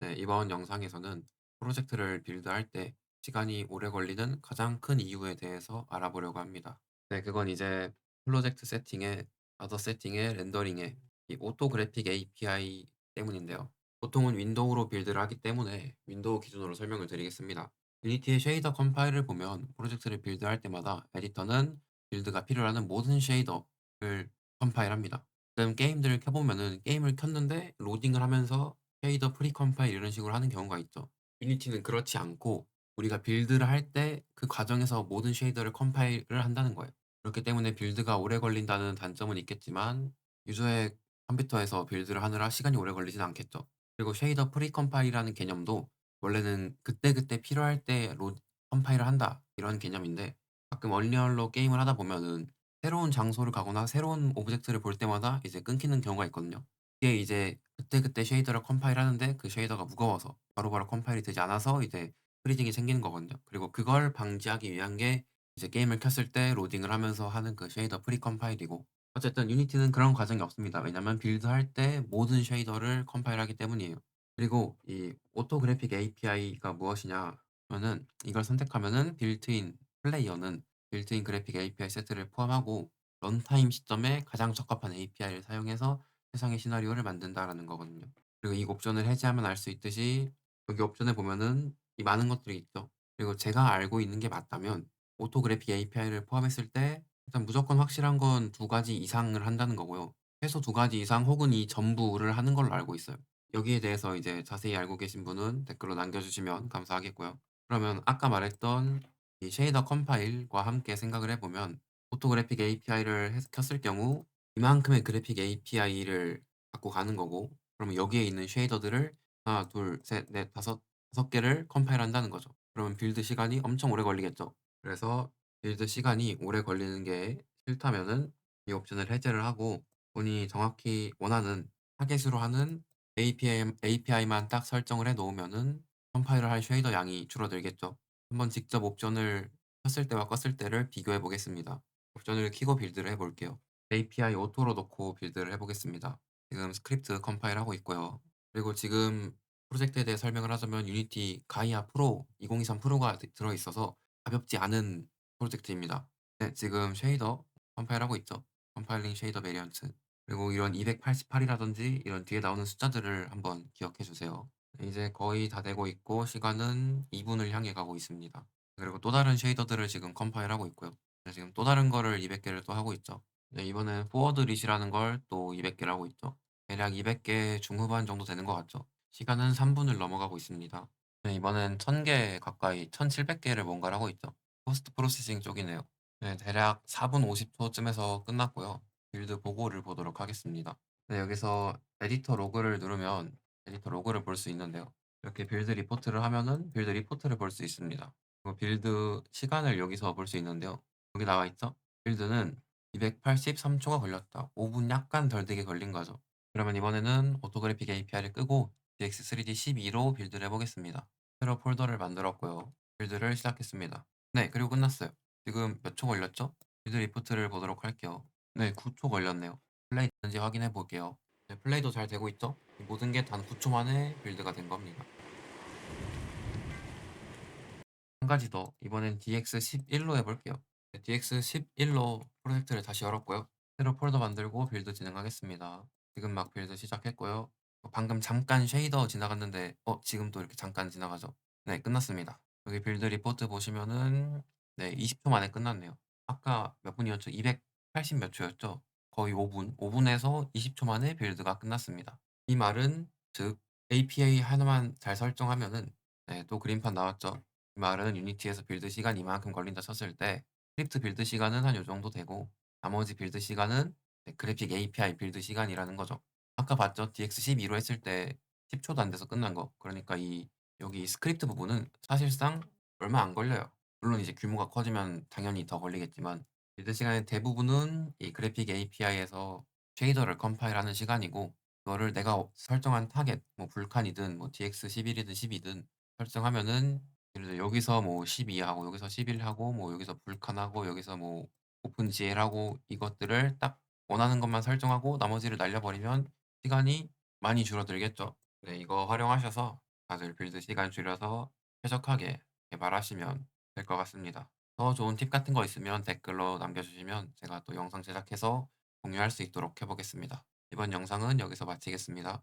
네, 이번 영상에서는 프로젝트를 빌드할 때 시간이 오래 걸리는 가장 큰 이유에 대해서 알아보려고 합니다. 네, 그건 이제 프로젝트 세팅에, 다더 세팅에, 렌더링에 이 오토 그래픽 API 때문인데요. 보통은 윈도우로 빌드를 하기 때문에 윈도우 기준으로 설명을 드리겠습니다. 유니티의 쉐이더 컴파일을 보면 프로젝트를 빌드할 때마다 에디터는 빌드가 필요로 하는 모든 쉐이더를 컴파일합니다. 가끔 게임들을 켜보면은 게임을 켰는데 로딩을 하면서 쉐이더 프리컴파일 이런 식으로 하는 경우가 있죠. 유니티는 그렇지 않고 우리가 빌드를 할 때 그 과정에서 모든 쉐이더를 컴파일을 한다는 거예요. 그렇기 때문에 빌드가 오래 걸린다는 단점은 있겠지만 유저의 컴퓨터에서 빌드를 하느라 시간이 오래 걸리진 않겠죠. 그리고 쉐이더 프리컴파일이라는 개념도 원래는 그때그때 필요할 때 로 컴파일을 한다 이런 개념인데 가끔 얼리얼로 게임을 하다 보면은 새로운 장소를 가거나 새로운 오브젝트를 볼 때마다 이제 끊기는 경우가 있거든요. 이게 이제 그때그때 쉐이더를 컴파일하는데 그 쉐이더가 무거워서 바로바로 컴파일이 되지 않아서 이제 프리징이 생기는 거거든요. 그리고 그걸 방지하기 위한 게 이제 게임을 켰을 때 로딩을 하면서 하는 그 쉐이더 프리 컴파일이고 어쨌든 유니티는 그런 과정이 없습니다. 왜냐면 빌드할 때 모든 쉐이더를 컴파일하기 때문이에요. 그리고 이 오토 그래픽 API가 무엇이냐 하면은 이걸 선택하면은 빌트인 플레이어는 빌트인 그래픽 API 세트를 포함하고 런타임 시점에 가장 적합한 API를 사용해서 세상의 시나리오를 만든다라는 거거든요. 그리고 이 옵션을 해제하면 알 수 있듯이 여기 옵션에 보면은 이 많은 것들이 있죠. 그리고 제가 알고 있는 게 맞다면 오토 그래픽 API를 포함했을 때 일단 무조건 확실한 건 두 가지 이상을 한다는 거고요. 최소 두 가지 이상 혹은 이 전부를 하는 걸로 알고 있어요. 여기에 대해서 이제 자세히 알고 계신 분은 댓글로 남겨주시면 감사하겠고요. 그러면 아까 말했던 이 쉐이더 컴파일과 함께 생각을 해보면 오토 그래픽 API를 켰을 경우 이만큼의 그래픽 API를 갖고 가는 거고 그러면 여기에 있는 쉐이더들을 하나, 둘, 셋, 넷, 다섯, 다섯 개를 컴파일 한다는 거죠. 그러면 빌드 시간이 엄청 오래 걸리겠죠. 그래서 빌드 시간이 오래 걸리는 게 싫다면은 이 옵션을 해제를 하고 본인이 정확히 원하는 타겟으로 하는 API, API만 딱 설정을 해 놓으면은 컴파일을 할 쉐이더 양이 줄어들겠죠. 한번 직접 옵션을 켰을 때와 껐을 때를 비교해 보겠습니다. 옵션을 켜고 빌드를 해 볼게요. API 오토로 놓고 빌드를 해 보겠습니다. 지금 스크립트 컴파일하고 있고요. 그리고 지금 프로젝트에 대해 설명을 하자면 유니티 가이아 프로 2023 프로가 들어 있어서 가볍지 않은 프로젝트입니다. 네, 지금 쉐이더 컴파일하고 있죠. 컴파일링 쉐이더 베리언트. 그리고 이런 288이라든지 이런 뒤에 나오는 숫자들을 한번 기억해 주세요. 네, 이제 거의 다 되고 있고 시간은 2분을 향해 가고 있습니다. 그리고 또 다른 쉐이더들을 지금 컴파일하고 있고요. 네, 지금 또 다른 거를 200개를 또 하고 있죠. 네, 이번엔 포워드 릿이라는 걸 또 200개를 하고 있죠. 대략 200개 중후반 정도 되는 것 같죠. 시간은 3분을 넘어가고 있습니다. 네, 이번엔 1000개 가까이 1700개를 뭔가를 하고 있죠. 포스트 프로세싱 쪽이네요. 네, 대략 4분 50초쯤에서 끝났고요. 빌드 보고를 보도록 하겠습니다. 네, 여기서 에디터 로그를 누르면 에디터 로그를 볼 수 있는데요. 이렇게 빌드 리포트를 하면은 빌드 리포트를 볼 수 있습니다. 빌드 시간을 여기서 볼 수 있는데요. 여기 나와 있죠? 빌드는 283초가 걸렸다. 5분 약간 덜 되게 걸린 거죠. 그러면 이번에는 오토그래픽 API를 끄고 DX3D12로 빌드를 해보겠습니다. 새로 폴더를 만들었고요. 빌드를 시작했습니다. 네, 그리고 끝났어요. 지금 몇 초 걸렸죠? 빌드 리포트를 보도록 할게요. 네, 9초 걸렸네요. 플레이 되는지 확인해 볼게요. 네, 플레이도 잘 되고 있죠? 이 모든 게 단 9초 만에 빌드가 된 겁니다. 한 가지 더, 이번엔 DX11로 해볼게요. 네, DX11로 프로젝트를 다시 열었고요. 새로 폴더 만들고 빌드 진행하겠습니다. 지금 막 빌드 시작했고요. 어, 방금 잠깐 쉐이더 지나갔는데 어 지금 또 이렇게 잠깐 지나가죠. 네 끝났습니다. 여기 빌드 리포트 보시면은 네 20초 만에 끝났네요. 아까 몇 분이었죠? 280 몇 초였죠? 거의 5분, 5분에서 20초 만에 빌드가 끝났습니다. 이 말은 즉 API 하나만 잘 설정하면은 네, 또 그림판 나왔죠. 이 말은 유니티에서 빌드 시간 이만큼 걸린다 쳤을 때 스크립트 빌드 시간은 한 요 정도 되고 나머지 빌드 시간은 네, 그래픽 API 빌드 시간이라는 거죠. 아까 봤죠? DX12로 했을 때 10초도 안 돼서 끝난 거. 그러니까 이 여기 스크립트 부분은 사실상 얼마 안 걸려요. 물론 이제 규모가 커지면 당연히 더 걸리겠지만 빌드 시간의 대부분은 이 그래픽 API에서 쉐이더를 컴파일하는 시간이고 그거를 내가 설정한 타겟 뭐 불칸이든 뭐 DX11이든 10이든 설정하면은 들어 여기서 뭐 12 하고 여기서 11 하고 뭐 여기서 불칸하고 여기서 뭐 오픈GL 하고 이것들을 딱 원하는 것만 설정하고 나머지를 날려버리면 시간이 많이 줄어들겠죠. 네 이거 활용하셔서 다들 빌드 시간 줄여서 쾌적하게 개발하시면 될 것 같습니다. 더 좋은 팁 같은 거 있으면 댓글로 남겨주시면 제가 또 영상 제작해서 공유할 수 있도록 해 보겠습니다. 이번 영상은 여기서 마치겠습니다.